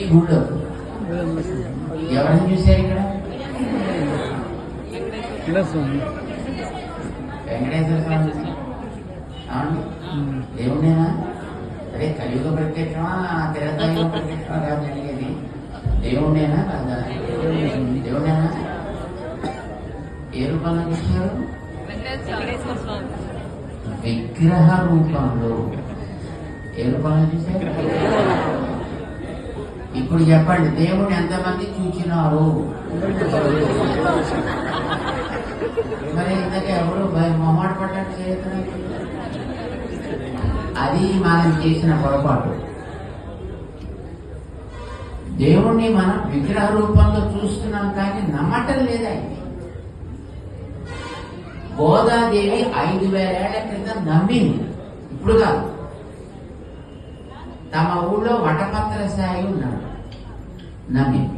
ఈ గుళ్ళో. ఎవరిని చూశారు ఇక్కడ? వెంకటేశ్వర స్వామి చూశారు. అవును. దేవుడేనా? అదే కలియుగ ప్రత్యక్షమా? తిరతాయుగ ప్రత్యక్షమా కాదు జరిగేది. దేవుడేనా కాదా? దేవుడేనా? ఏ రూపంలో స్వామి విగ్రహ రూపంలో. ఏ రూపంలో చూశారు? ఇప్పుడు చెప్పండి దేవుడు ఎంతమంది చూచినారు? మరి ఇంతకే ఎవరు మొహమాట పడ్డట్టు చేస్తున్నారు అది మనం చేసిన పొరపాటు. దేవుణ్ణి మనం విగ్రహ రూపంలో చూస్తున్నాం కానీ నమ్మటం లేదా గోదాదేవి ఐదు వేల ఏళ్ళ క్రితం నమ్మింది. ఇప్పుడు కాదు. తమ ఊళ్ళో వటపత్ర సాయి ఉన్నాడు. నమ్మి.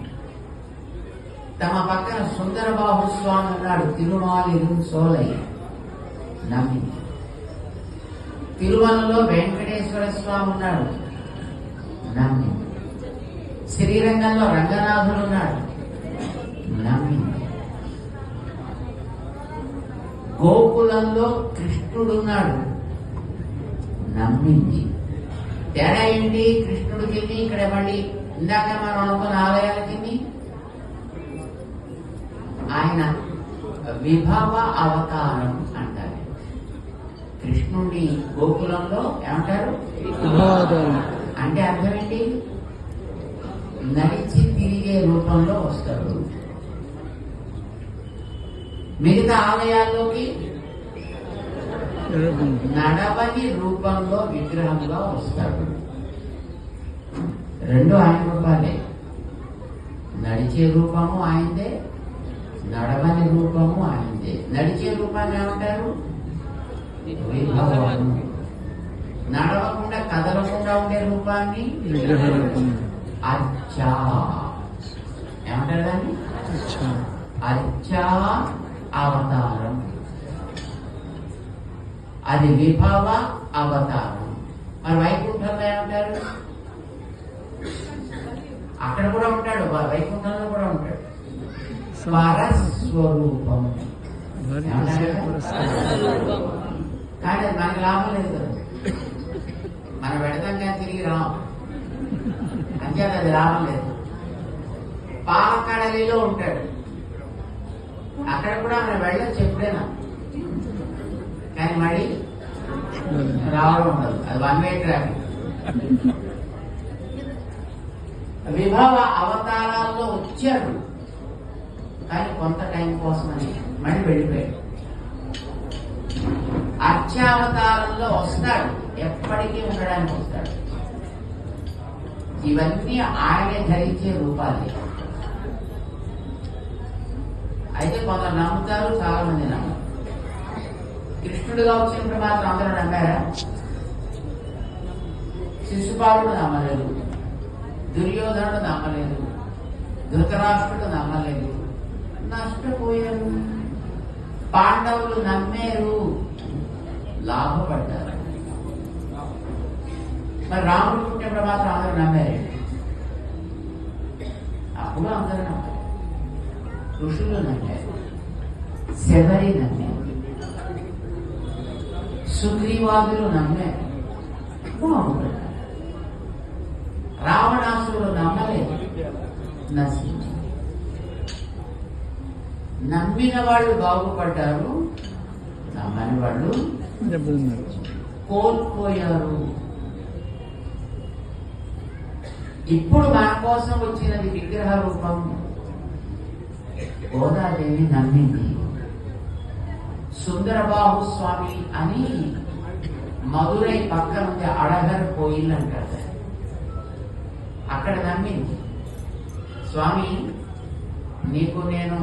తమ పక్కన సుందరబాబు స్వామి ఉన్నాడు తిరుమాలిరు సోలయ్య. నమ్మి. తిరుమలలో వెంకటేశ్వర స్వామి ఉన్నాడు నమ్మి. శ్రీరంగంలో రంగనాథుడు ఉన్నాడు నమ్మి. గోకులంలో కృష్ణుడున్నాడు నమ్మింది తేడా ఏంటి? కృష్ణుడికి ఇక్కడ మళ్ళీ ఇందాక మనం అనుకున్న ఆలయాలకి ఆయన విభవ అవతారం అంటారు. కృష్ణుడిని గోకులంలో ఏమంటారు? అంటే అర్థం ఏంటి? నడిచి తిరిగే రూపంలో వస్తాడు. మిగతా ఆలయాల్లోకి? నడవని రూపంలో విగ్రహంగా వస్తాడు. రెండు ఆయన రూపాలే నడిచే రూపము ఆయనదే నడవని రూపము ఆయనదే. నడిచే రూపాన్ని ఏమంటారు? నడవకుండా కదలకుండా ఉండే రూపాన్ని అచ్చా ఏమంటారు దాన్ని? అచ్చా అవతారం. అది విభవ అవతారం. మరి వైకుంఠంలో ఏమంటారు? అక్కడ కూడా ఉంటాడు వైకుంఠంలో కూడా ఉంటాడు. పరస్వరూపం కానీ అది మనకి లాభం లేదు మనం పెడతాం కానీ తిరిగి రాం. అంచేత అది లాభం లేదు. పాలకడలిలో ఉంటాడు. అక్కడ కూడా మనం వెళ్ళొచ్చు ఎప్పుడైనా. కానీ మళ్ళీ రావడం ఉండదు. అది వన్ వే ట్రాఫిక్ విభవ అవతారాల్లో వచ్చాడు కానీ కొంత టైం కోసమని మళ్ళీ వెళ్ళిపోయాడు. అర్చావతారంలో వస్తాడు. ఎప్పటికీ ఉండడానికి వస్తాడు. ఇవన్నీ ఆయనే ధరించే రూపాలే. అయితే కొందరు నమ్ముతారు చాలా మంది నమ్మరు. కృష్ణుడిగా వచ్చినప్పుడు మాత్రం అందరూ నమ్మారా? శిశుపాలుడు నమ్మలేదు. దుర్యోధనుడు నమ్మలేదు. ధృతరాష్ట్రుడు నమ్మలేదు. నష్టపోయారు. పాండవులు నమ్మారు. లాభపడ్డారు. మరి రాముడు పుట్టినప్పుడు మాత్రం అందరూ నమ్మారు. అప్పుడు అందరూ నమ్మారు. ఋషులు నమ్మారు. శబరి నమ్మారు. సుగ్రీవాదులు నమ్మారు. బాగుంటారు రావణాసురుడు నమ్మలేదు. నశించారు నమ్మిన వాళ్ళు బాగుపడ్డారు నమ్మని వాళ్ళు కోల్పోయారు. ఇప్పుడు మన కోసం వచ్చినది విగ్రహ రూపం. గోదాదేవి నమ్మింది. సుందరబాబు స్వామి అని మధురై పక్కన ఉంది అడగర్ కోయిల్ అంటారు అక్కడ నమ్మింది స్వామి నీకు నేను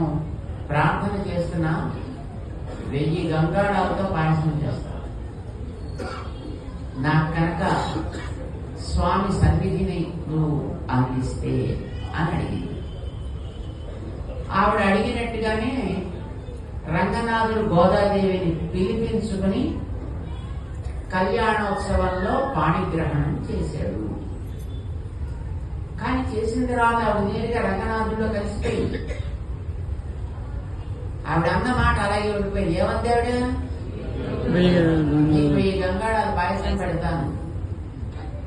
ప్రార్థన చేస్తున్నా వెయ్యి గంగాళాలతో పాయసం చేస్తాను నాకు కనుక స్వామి సన్నిధిని నువ్వు అందిస్తే అని అడిగింది. ఆవిడ అడిగినట్టుగానే రంగనాథుడు గోదాదేవిని పిలిపించుకుని కళ్యాణోత్సవంలో పాణిగ్రహణం చేశాడు. కానీ చేసిన తర్వాత ఆవిడ నేరుగా రంగనాథుల్లో కలిసిపోయింది. ఆవిడ అన్న మాట అలాగే ఉండిపోయింది. ఏమంది ఆవిడ? నీకు ఈ గంగాళాలు పాయసం పెడతాను.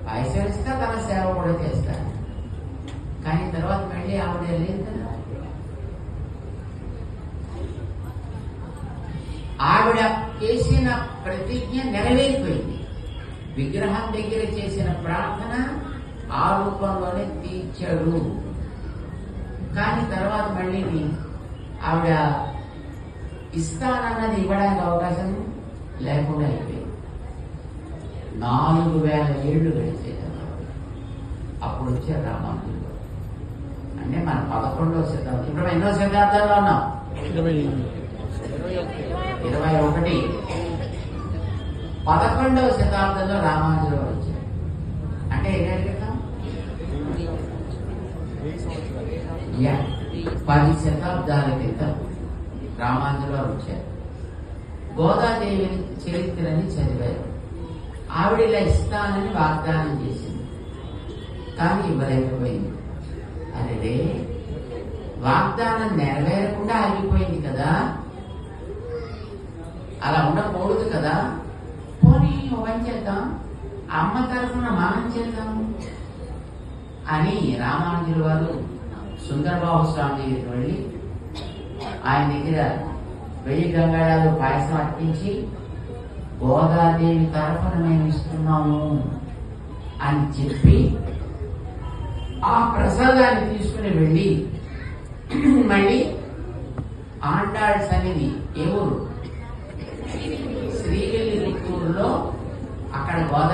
పాయసం ఇస్తా తన సేవ కూడా చేస్తాను కానీ తర్వాత మళ్ళీ ఆవిడ లేదు కదా ఆవిడ చేసిన ప్రతిజ్ఞ నెరవేరిపోయింది. విగ్రహం దగ్గర చేసిన ప్రార్థన ఆ రూపంలోనే తీర్చాడు. కానీ తర్వాత మళ్ళీ ఆవిడ ఇస్తానన్నది ఇవ్వడానికి అవకాశం లేకుండా అయిపోయింది. నాలుగు వేల ఏళ్ళు గడిచే అప్పుడు వచ్చే రామానుజుడు. అంటే మన పదకొండవ శతాబ్దం ఇప్పుడు ఎన్నో శతాబ్దంలో ఉన్నాం. ఇరవై ఒకటి. పదకొండవ శతాబ్దంలో రామానుజుడు వారు వచ్చారు అంటే ఎన్నేళ్ళ క్రితం యా, పది శతాబ్దాల క్రితం రామానుజుడు వచ్చారు. గోదాదేవి చరిత్రని చదివారు. ఆవిడ ఇలా ఇస్తానని వాగ్దానం చేసింది. కానీ ఇవ్వలేకపోయింది. అరే వాగ్దానం నెరవేరకుండా ఆగిపోయింది కదా? అలా ఉండకూడదు కదా? పోనీ ఓ పని చేద్దాం? అమ్మ తరఫున మనం చేద్దాం అని రామానుజుల వారు సుందరబాబు స్వామి దగ్గరికి వెళ్ళి ఆయన దగ్గర వెయ్యి గంగాళాలు పాయసం అర్పించి గోదాదేవి తరఫున మేము ఇస్తున్నాము అని చెప్పి ఆ ప్రసాదాన్ని తీసుకుని వెళ్ళి మళ్ళీ ఆండాళ్ సన్నిధి ఏ ఊరు శ్రీవెల్లి అక్కడ గోదావరి